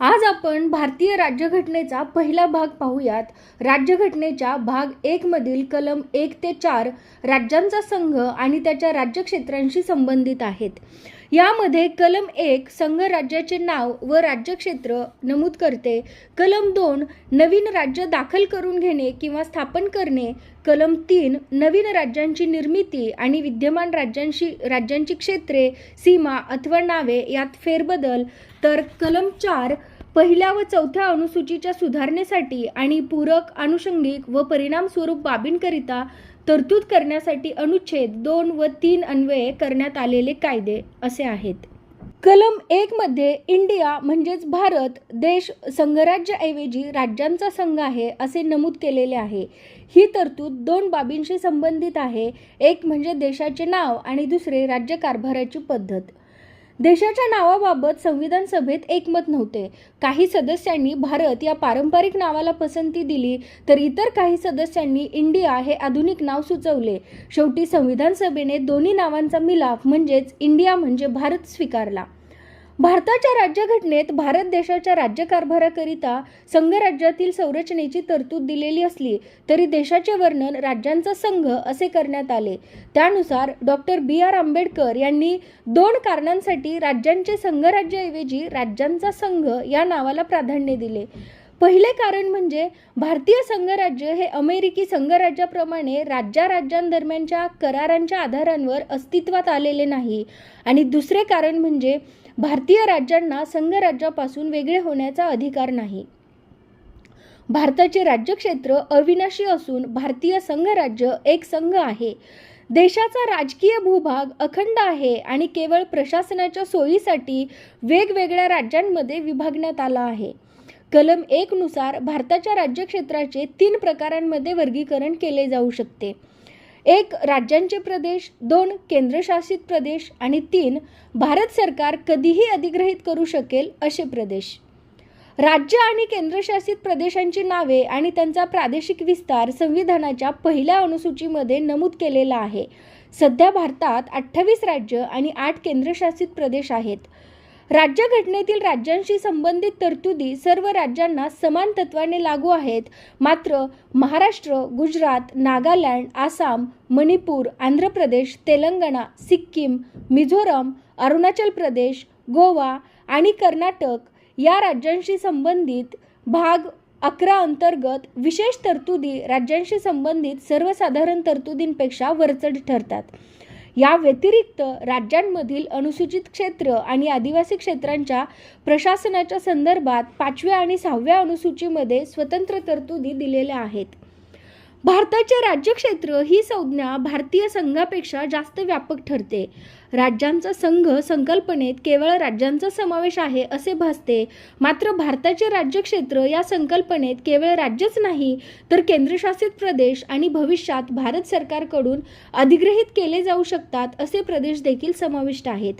आज आपण भारतीय राज्यघटनेचा पहिला भाग पाहूयात. राज्यघटनेच्या भाग एक मधील कलम एक ते चार राज्यांचा संघ आणि त्याच्या राज्यक्षेत्रांशी संबंधित आहेत. यामध्ये कलम एक संघ राज्याचे नाव व राज्यक्षेत्र नमूद करते. कलम दोन नवीन राज्य दाखल करून घेणे किंवा स्थापन करणे. कलम तीन नवीन राज्यांची निर्मिती आणि विद्यमान राज्यांशी राज्यांची क्षेत्रे सीमा अथवा नावे यात फेरबदल. तर कलम चार पहिल्या व चौथ्या अनुसूचीच्या सुधारणेसाठी आणि पूरक अनुषंगिक व परिणामस्वरूप बाबींकरिता तरतूद करण्यासाठी अनुच्छेद दोन व तीन अन्वये करण्यात आलेले कायदे असे आहेत. कलम एक मध्ये इंडिया म्हणजेच भारत देश संघराज्याऐवजी राज्यांचा संघ आहे असे नमूद केलेले आहे. ही तरतूद दोन बाबींशी संबंधित आहे. एक म्हणजे देशाचे नाव आणि दुसरे राज्यकारभाराची पद्धत. देशाच्या नावाबाबत संविधान सभेत एकमत नव्हते. काही सदस्यांनी भारत या पारंपरिक नावाला पसंती दिली तर इतर काही सदस्यांनी इंडिया हे आधुनिक नाव सुचवले. शेवटी संविधान सभेने दोन्ही नावांचा मिलाफ म्हणजेच इंडिया म्हणजे भारत स्वीकारला. भारताच्या राज्यघटनेत भारत देशाच्या राज्यकारभाराकरिता संघराज्यातील संरचनेची तरतूद दिलेली असली तरी देशाचे वर्णन राज्यांचा संघ असे करण्यात आले. त्यानुसार डॉक्टर बी. आर. आंबेडकर यांनी दोन कारणांसाठी राज्यांचे संघराज्याऐवजी राज्यांचा संघ या नावाला प्राधान्य दिले. पहिले कारण म्हणजे भारतीय संघराज्य हे अमेरिकी संघराज्याप्रमाणे राज्या राज्यांदरम्यानच्या करारांच्या आधारांवर अस्तित्वात आलेले नाही. आणि दुसरे कारण म्हणजे भारतीय राज्यांना संघराज्यापासून वेगळे होण्याचा अधिकार नाही. भारताचे राज्यक्षेत्र अविनाशी असून भारतीय संघराज्य एक संघ आहे. देशाचा राजकीय भूभाग अखंड आहे आणि केवळ प्रशासनाच्या सोयीसाठी वेगवेगळ्या राज्यांमध्ये विभागण्यात आला आहे. कलम एकनुसार भारताच्या राज्यक्षेत्राचे तीन प्रकारांमध्ये वर्गीकरण केले जाऊ शकते. एक राज्यांचे प्रदेश. दोन केंद्रशासित प्रदेश. आणि तीन भारत सरकार कधीही अधिग्रहित करू शकेल असे प्रदेश. राज्य आणि केंद्रशासित प्रदेशांची नावे आणि त्यांचा प्रादेशिक विस्तार संविधानाच्या पहिल्या अनुसूचीमध्ये नमूद केलेला आहे. सध्या भारतात अठ्ठावीस राज्य आणि आठ केंद्रशासित प्रदेश आहेत. राज्यघटनेतील राज्यांशी संबंधित तरतुदी सर्व राज्यांना समान तत्वाने लागू आहेत. मात्र महाराष्ट्र गुजरात नागालँड आसाम मणिपूर आंध्र प्रदेश तेलंगणा सिक्कीम मिझोरम अरुणाचल प्रदेश गोवा आणि कर्नाटक या राज्यांशी संबंधित भाग अकरा अंतर्गत विशेष तरतुदी राज्यांशी संबंधित सर्वसाधारण तरतुदींपेक्षा वरचढ ठरतात. या व्यतिरिक्त राज्यांमधील अनुसूचित क्षेत्र आणि आदिवासी क्षेत्रांच्या प्रशासनाच्या संदर्भात पाचव्या आणि सहाव्या अनुसूचीमध्ये स्वतंत्र तरतुदी दिलेल्या आहेत. भारताचे राज्यक्षेत्र ही संज्ञा भारतीय संघापेक्षा जास्त व्यापक ठरते. राज्यांचा संघ संकल्पनेत केवळ राज्यांचा समावेश आहे असे भासते. मात्र भारताचे राज्यक्षेत्र या संकल्पनेत केवळ राज्यच नाही तर केंद्रशासित प्रदेश आणि भविष्यात भारत सरकारकडून अधिग्रहित केले जाऊ शकतात असे प्रदेश देखील समाविष्ट आहेत.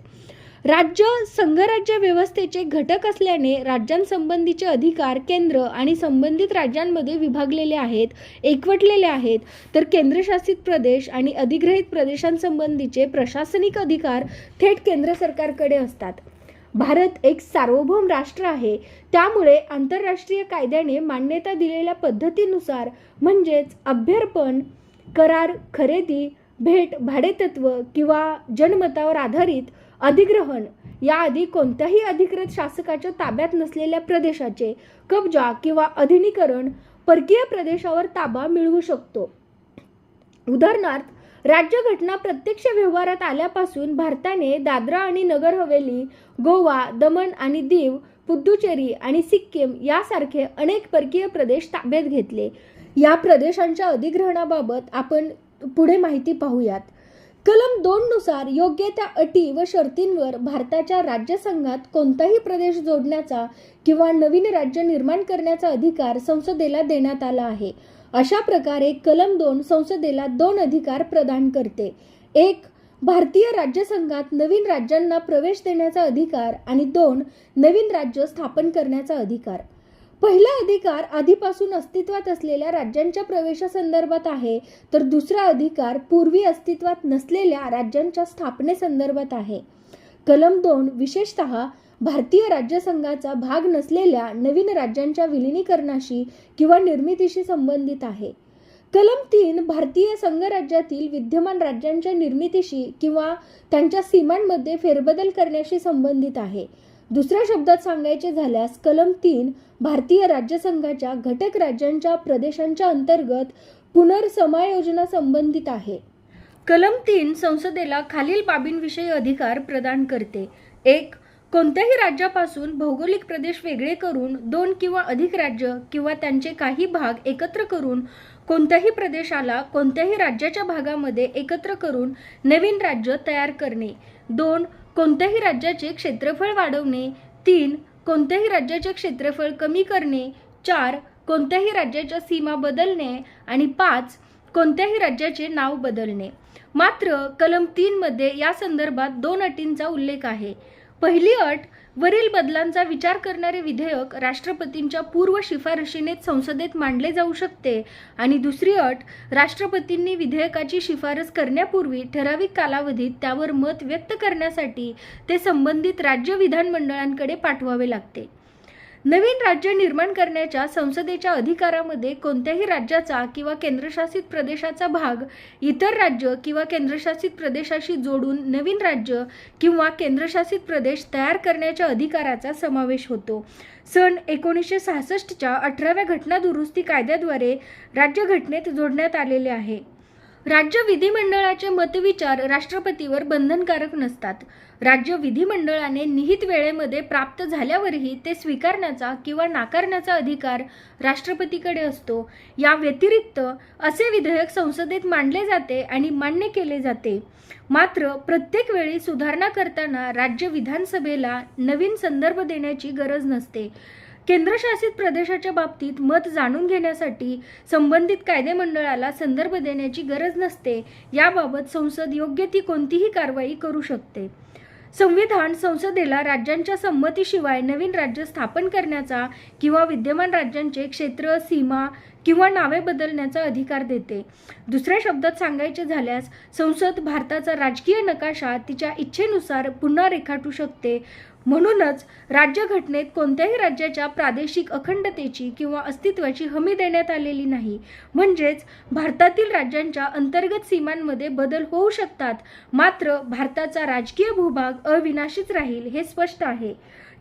राज्य संघराज्य व्यवस्थेचे घटक असल्याने राज्यांसंबंधीचे अधिकार केंद्र आणि संबंधित राज्यांमध्ये विभागलेले आहेत एकवटलेले आहेत. तर केंद्रशासित प्रदेश आणि अधिग्रहित प्रदेशांसंबंधीचे प्रशासनिक अधिकार थेट केंद्र सरकारकडे असतात. भारत एक सार्वभौम राष्ट्र आहे. त्यामुळे आंतरराष्ट्रीय कायद्याने मान्यता दिलेल्या पद्धतीनुसार म्हणजेच अभ्यर्पण करार खरेदी भेट भाडेतत्व किंवा जनमतावर आधारित अधिग्रहण याआधी कोणत्याही अधिकृत शासकाच्या ताब्यात नसलेल्या प्रदेशाचे कब्जा किंवा अधिनीकरण परकीय प्रदेशावर ताबा मिळवू शकतो. उदाहरणार्थ राज्यघटना प्रत्यक्ष व्यवहारात आल्यापासून भारताने दादरा आणि नगर हवेली गोवा दमण आणि दीव पुद्दुचेरी आणि सिक्कीम यासारखे अनेक परकीय प्रदेश ताब्यात घेतले. या प्रदेशांच्या अधिग्रहणाबाबत आपण पुढे माहिती पाहूयात. कलम दोननुसार योग्य त्या अटी व शर्तींवर भारताच्या राज्यसंघात कोणताही प्रदेश जोडण्याचा किंवा नवीन राज्य निर्माण करण्याचा अधिकार संसदेला देण्यात आला आहे. अशा प्रकारे कलम दोन संसदेला दोन अधिकार प्रदान करते. एक भारतीय राज्यसंघात नवीन राज्यांना प्रवेश देण्याचा अधिकार आणि दोन नवीन राज्य स्थापन करण्याचा अधिकार. पहिला अधिकार आधीपासून अस्तित्वात असलेल्या राज्यांच्या प्रवेशासंदर्भात आहे तर दुसरा अधिकार पूर्वी अस्तित्वात नसलेल्या राज्यांच्या स्थापनेसंदर्भात आहे. कलम दोन विशेषतः भारतीय राज्यसंघाचा भाग नसलेल्या नवीन राज्यांच्या विलिनीकरणाशी किंवा निर्मितीशी संबंधित आहे. कलम तीन भारतीय संघराज्यातील विद्यमान राज्यांच्या निर्मितीशी किंवा त्यांच्या सीमांमध्ये फेरबदल करण्याशी संबंधित आहे. दुसऱ्या शब्दात सांगायचे झाल्यास कलम तीन भारतीय राज्यसंघाच्या घटक राज्यांच्या प्रदेशांच्या अंतर्गत पुनर्समायोजना संबंधित आहे. कलम तीन संसदेला खालील बाबींविषयी अधिकार प्रदान करते. एक कोणत्याही राज्यापासून भौगोलिक प्रदेश वेगळे करून दोन किंवा अधिक राज्य किंवा त्यांचे काही भाग एकत्र करून कोणत्याही प्रदेशाला कोणत्याही राज्याच्या भागामध्ये एकत्र करून नवीन राज्य तयार करणे. दोन कोणत्याही राज्याचे क्षेत्रफळ वाढवणे तीन कोणत्याही राज्याचे क्षेत्रफळ कमी करणे चार कोणत्याही राज्याच्या सीमा बदलणे आणि पाच कोणत्याही राज्याचे नाव बदलणे. मात्र कलम तीनमध्ये या संदर्भात दोन अटींचा उल्लेख आहे. पहिली अट वरील बदलांचा विचार करणारे विधेयक राष्ट्रपतींच्या पूर्व शिफारशीने संसदेत मांडले जाऊ शकते. आणि दुसरी अट राष्ट्रपतींनी विधेयकाची शिफारस करण्यापूर्वी ठराविक कालावधीत त्यावर मत व्यक्त करण्यासाठी ते संबंधित राज्य विधानमंडळांकडे पाठवावे लागते. नवीन राज्य निर्माण करण्याच्या संसदेच्या अधिकारामध्ये कोणत्याही राज्याचा किंवा केंद्रशासित प्रदेशाचा भाग इतर राज्य किंवा केंद्रशासित प्रदेशाशी जोडून नवीन राज्य किंवा केंद्रशासित प्रदेश तयार करण्याच्या अधिकाराचा समावेश होतो. सन एकोणीसशे सहासष्टच्या अठराव्या घटना दुरुस्ती कायद्याद्वारे राज्यघटनेत जोडण्यात आलेले आहे. राज्य विधिमंडळाचे मतविचार राष्ट्रपतीवर बंधनकारक नसतात. राज्य विधिमंडळाने निहित वेळेमध्ये प्राप्त झाल्यावरही ते स्वीकारण्याचा किंवा नाकारण्याचा अधिकार राष्ट्रपतीकडे असतो. या व्यतिरिक्त असे विधेयक संसदेत मांडले जाते आणि मान्य केले जाते. मात्र प्रत्येक वेळी सुधारणा करताना राज्य विधानसभेला नवीन संदर्भ देण्याची गरज नसते. केंद्रशासित प्रदेशाच्या बाबतीत मत जाणून घेण्यासाठी संबंधित कायदेमंडळाला संदर्भ देण्याची गरज नसते. याबाबत संसद योग्य ती कोणतीही कारवाई करू शकते. संविधान संसदेला राज्यांच्या संमतीशिवाय नवीन राज्य स्थापन करण्याचा किंवा विद्यमान राज्यांचे क्षेत्र सीमा किंवा नावे बदलण्याचा अधिकार देते. दुसऱ्या शब्दात सांगायचे झाल्यास संसद भारताचा राजकीय नकाशा तिच्या इच्छेनुसार पुन्हा रेखाटू शकते. म्हणूनच राज्यघटनेत कोणत्याही राज्याच्या प्रादेशिक अखंडतेची किंवा अस्तित्वाची हमी देण्यात आलेली नाही. म्हणजेच भारतातील राज्यांच्या अंतर्गत सीमांमध्ये बदल होऊ शकतात. मात्र भारताचा राजकीय भूभाग अविनाशीच राहील हे स्पष्ट आहे.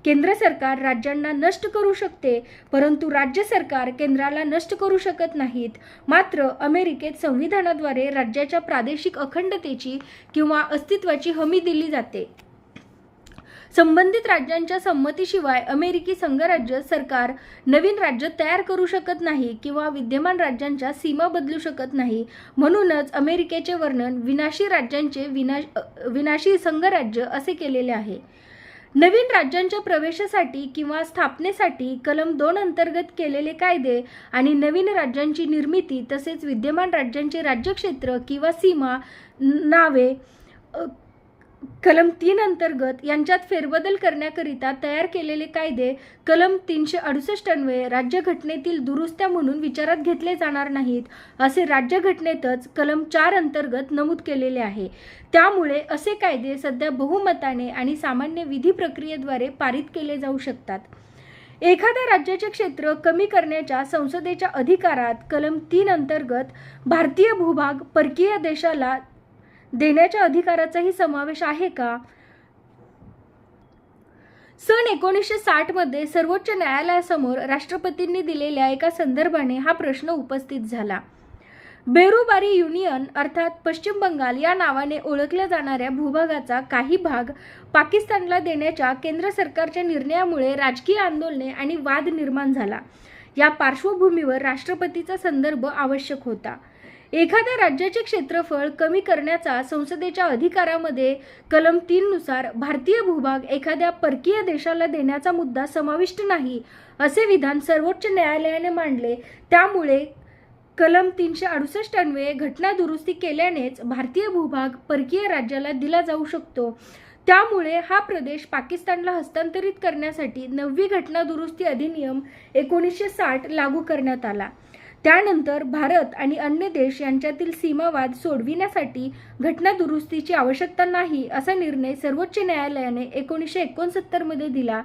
केंद्र सरकार राज्यांना नष्ट करू शकते परंतु राज्य सरकार केंद्राला नष्ट करू शकत नाहीत. मात्र अमेरिकेत संविधानाद्वारे राज्याच्या प्रादेशिक अखंडतेची किंवा अस्तित्वाची हमी दिली जाते. संबंधित राज्यांच्या संमतीशिवाय अमेरिकी संघराज्य सरकार नवीन राज्य तयार करू शकत नाही किंवा विद्यमान राज्यांच्या सीमा बदलू शकत नाही. म्हणूनच अमेरिकेचे वर्णन विनाशी राज्यांचे विनाश विनाशी संघराज्य असे केलेले आहे. नवीन राज्यांच्या प्रवेशासाठी किंवा स्थापनेसाठी कलम दोन अंतर्गत केलेले कायदे आणि नवीन राज्यांची निर्मिती तसेच विद्यमान राज्यांचे राज्यक्षेत्र किंवा सीमा नावे कलम तीन अंतर्गत यांच्यात फेरबदल करण्याकरिता तयार केलेले कायदे कलम तीनशे अडुसष्ट अन्वये राज्यघटनेतील दुरुस्त्या म्हणून विचारात घेतले जाणार नाहीत असे राज्यघटनेतच कलम चार अंतर्गत नमूद केलेले आहे. त्यामुळे असे कायदे सध्या बहुमताने आणि सामान्य विधी प्रक्रियेद्वारे पारित केले जाऊ शकतात. एखाद्या राज्याचे क्षेत्र कमी करण्याच्या संसदेच्या अधिकारात कलम तीन अंतर्गत भारतीय भूभाग परकीय देशाला देण्याच्या अधिकाराचाही समावेश आहे का? सन एकोणीसशे साठमध्ये सर्वोच्च न्यायालयासमोर राष्ट्रपतींनी दिलेल्या एका संदर्भाने हा प्रश्न उपस्थित झाला. बेरुबारी युनियन अर्थात पश्चिम बंगाल या नावाने ओळखल्या जाणाऱ्या भूभागाचा काही भाग पाकिस्तानला देण्याच्या केंद्र सरकारच्या निर्णयामुळे राजकीय आंदोलने आणि वाद निर्माण झाला. या पार्श्वभूमीवर राष्ट्रपतीचा संदर्भ आवश्यक होता. एखाद्या राज्याचे क्षेत्रफळ कमी करण्याचा संसदेच्या अधिकारामध्ये कलम तीननुसार भारतीय भूभाग एखाद्या परकीय देशाला देण्याचा मुद्दा समाविष्ट नाही असे विधान सर्वोच्च न्यायालयाने मांडले. त्यामुळे कलम तीनशे अडुसष्ट अन्वये घटना दुरुस्ती केल्यानेच भारतीय भूभाग परकीय राज्याला दिला जाऊ शकतो. त्यामुळे हा प्रदेश पाकिस्तानला हस्तांतरित करण्यासाठी नववी घटना दुरुस्ती अधिनियम एकोणीसशे साठ लागू करण्यात आला. त्यानंतर भारत आणि अन्य देश यांच्यातील सीमावाद सोडविण्यासाठी घटना दुरुस्तीची आवश्यकता नाही असा निर्णय सर्वोच्च न्यायालयाने एकोणीसशे एकोणसत्तरमध्ये दिला.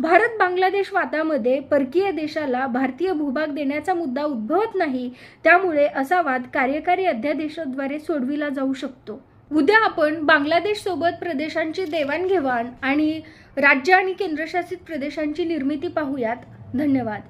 भारत बांगलादेश वादामध्ये परकीय देशाला भारतीय भूभाग देण्याचा मुद्दा उद्भवत नाही त्यामुळे असा वाद कार्यकारी अध्यादेशाद्वारे सोडविला जाऊ शकतो. उद्या आपण बांगलादेशसोबत प्रदेशांची देवाणघेवाण आणि राज्य आणि केंद्रशासित प्रदेशांची निर्मिती पाहूयात. धन्यवाद.